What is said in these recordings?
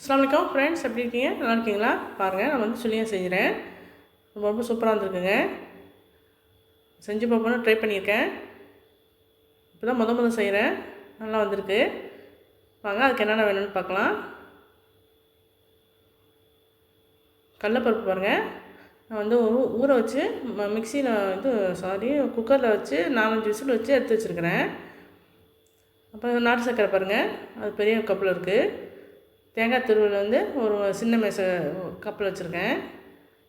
அஸ்ஸலாமு ஃப்ரெண்ட்ஸ் எப்படி இருக்கீங்க? நல்லா இருக்கீங்களா? பாருங்கள் நான் வந்து சொல்லியாக செய்கிறேன் ரொம்ப ரொம்ப சூப்பராக இருந்திருக்குங்க செஞ்சு பார்ப்போம்னு ட்ரை பண்ணியிருக்கேன். இப்போ தான் முத முதல் செய்கிறேன் நல்லா வந்திருக்கு. வாங்க அதுக்கு என்னென்ன வேணும்னு பார்க்கலாம். கடலப்பருப்பு பாருங்கள் நான் வந்து ஊற வச்சு மிக்சியில் இது சாரி குக்கரில் வச்சு நாலஞ்சு விசில் வச்சு எடுத்து வச்சுருக்கிறேன். அப்புறம் நாட்டு சர்க்கரை பாருங்கள் அது பெரிய கப்பில் இருக்குது தேங்காய் துருவல் வந்து ஒரு சின்ன மேச கப்பில் வச்சுருக்கேன்.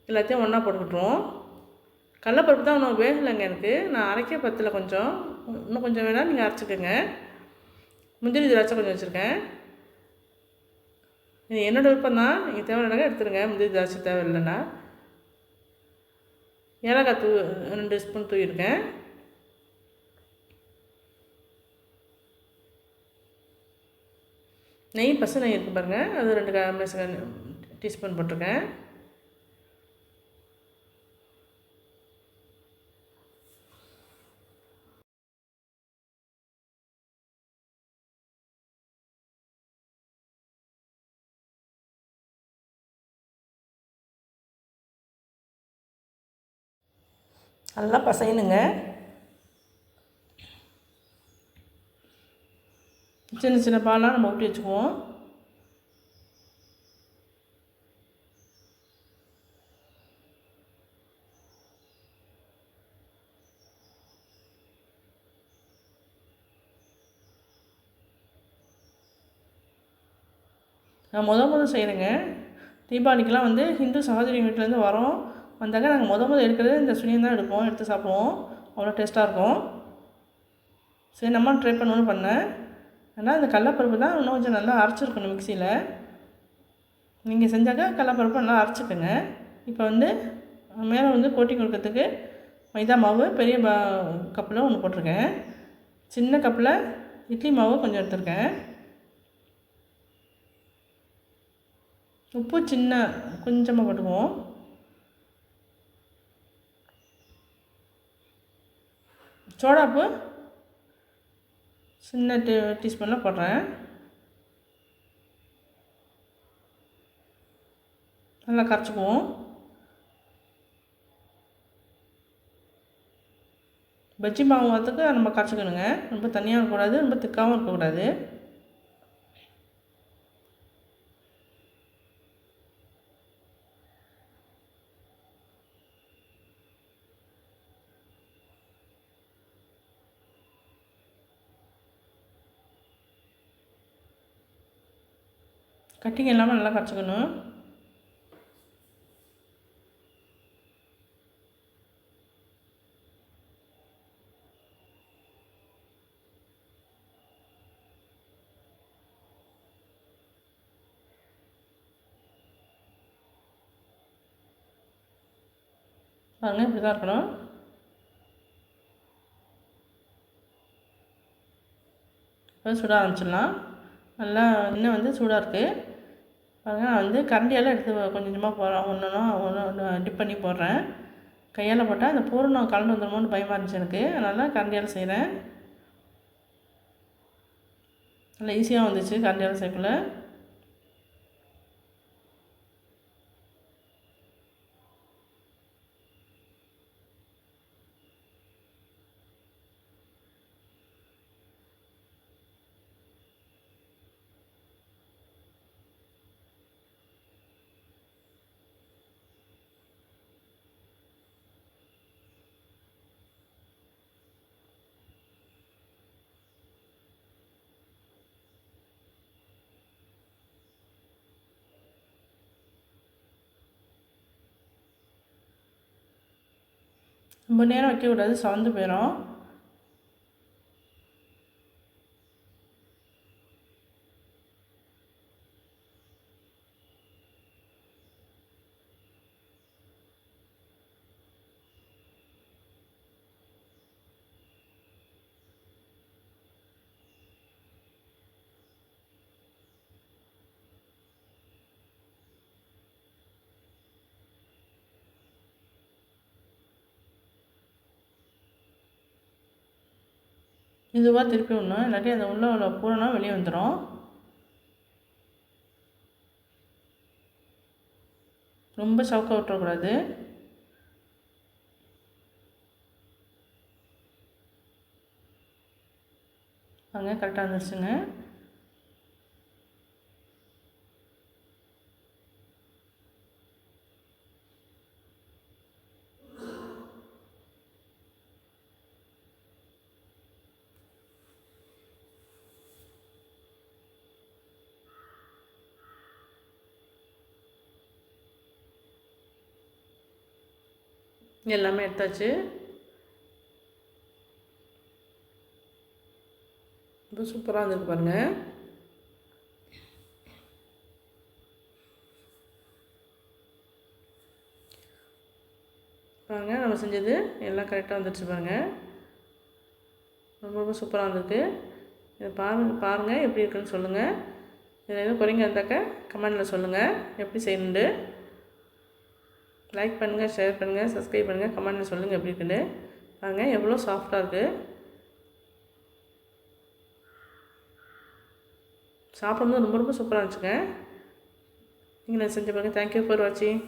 எல்லாத்தையும் ஒன்றா போட்டுக்கிட்டுருவோம். கடலப்பருப்பு தான் இன்னும் வேகலைங்க எனக்கு. நான் அரைக்க பத்தில் கொஞ்சம். இன்னும் கொஞ்சம் வேணால் நீங்கள் அரைச்சிக்கோங்க. முந்திரி திராட்சை கொஞ்சம் வச்சுருக்கேன். இது என்னோட விருப்பம் தான். நீங்கள் தேவையில்லைனா எடுத்துருங்க. முந்திரி திராட்சை தேவையில்லைன்னா. ஏலக்காய் தூ ரெண்டு ஸ்பூன் தூவிருக்கேன் நெய் பசு நெய் இருக்குது பாருங்கள் அது ரெண்டு க டீஸ்பூன் போட்டிருக்கேன். நல்லா பசையணுங்க. சின்ன சின்ன பாலாக நம்ம ஊட்டி வச்சுக்குவோம். நான் முத முதல் செய்கிறேங்க தீபாவளிக்கெலாம் வந்து ஹிந்து சகோதரி வீட்டிலேருந்து வரோம். வந்தாக்க நாங்கள் முத முதல் எடுக்கிறது இந்த சுனியம் தான் எடுப்போம். எடுத்து சாப்பிடுவோம். அவ்வளோ டேஸ்ட்டாக இருக்கும். சரி நம்ம ட்ரை பண்ணணும்னு பண்ணேன். ஆனால் அந்த கடலப்பருப்பு தான் இன்னும் கொஞ்சம் நல்லா அரைச்சிருக்கணும் மிக்சியில். நீங்கள் செஞ்சாக்கா கடலப்பருப்பு நல்லா அரைச்சிக்கோங்க. இப்போ வந்து மேலே வந்து கோட்டி கொடுக்கறதுக்கு மைதா மாவு பெரிய பா கப்பில் ஒன்று போட்டிருக்கேன். சின்ன கப்பில் இட்லி மாவு கொஞ்சம் எடுத்திருக்கேன். உப்பு சின்ன கொஞ்சமாக போட்டுக்குவோம். சோடாப்பு சின்ன டீ டீஸ்பூனில் போடுறேன். நல்லா கரைச்சிக்குவோம். பஜ்ஜி மாவு வரத்துக்கு நம்ம கரைச்சிக்கணுங்க. ரொம்ப தனியாக இருக்கக்கூடாது ரொம்ப திக்காகவும் இருக்கக்கூடாது. கட்டிங் இல்லாமல் நல்லா கரைச்சிக்கணும் பாருங்க இப்படி தான் இருக்கணும். இப்போ சுட ஆரம்பிச்சிடலாம். நல்லா இன்னும் வந்து சூடாக இருக்குது பாருங்க நான் வந்து கரண்டியால் எடுத்து கொஞ்சம் கொஞ்சமாக போடுறேன் ஒன்று ஒன்று ஒன்று டிப் பண்ணி போடுறேன். கையால் போட்டால் அந்த பூரணம் கலந்து வந்துடுமோன்னு பயமாக இருந்துச்சு எனக்கு. அதனால் கரண்டியால் செய்கிறேன் நல்லா ஈஸியாக வந்துச்சு கரண்டியால் செய்யக்குள்ள. ரொம்ப நேரம் வைக்கக்கூடாது சவந்து போயிடும் இதுவாக திருப்பி விடணும். இல்லாட்டி அந்த உள்ளே உள்ள பூரணா வெளியே வந்துடும் ரொம்ப சவுக்க விட்டுறக்கூடாது. அங்கே கரெக்டாக வந்துருச்சுங்க. எல்லாமே எடுத்தாச்சு. ரொம்ப சூப்பராக இருந்திருக்கு பாருங்கள் பாருங்கள் நம்ம செஞ்சது எல்லாம் கரெக்டாக வந்துடுச்சு பாருங்கள் ரொம்ப ரொம்ப சூப்பராக இருந்திருக்கு. இதை பாருங்கள் பாருங்கள் எப்படி இருக்குன்னு சொல்லுங்கள் இதில் எதுவும் குறைங்க இருந்தாக்க கமெண்டில் சொல்லுங்கள் எப்படி செய்யணுண்டு லைக் பண்ணுங்கள் ஷேர் பண்ணுங்கள் சப்ஸ்கிரைப் பண்ணுங்கள் கமெண்டில் சொல்லுங்கள் எப்படி இருக்குன்னு. பாருங்கள் எவ்வளோ சாஃப்டாக இருக்குது சாப்பிடும்போது ரொம்ப ரொம்ப சூப்பராக இருந்துச்சுங்க. நீங்கள் செஞ்சு பாருங்கள் தேங்க்யூ ஃபார் வாட்சிங்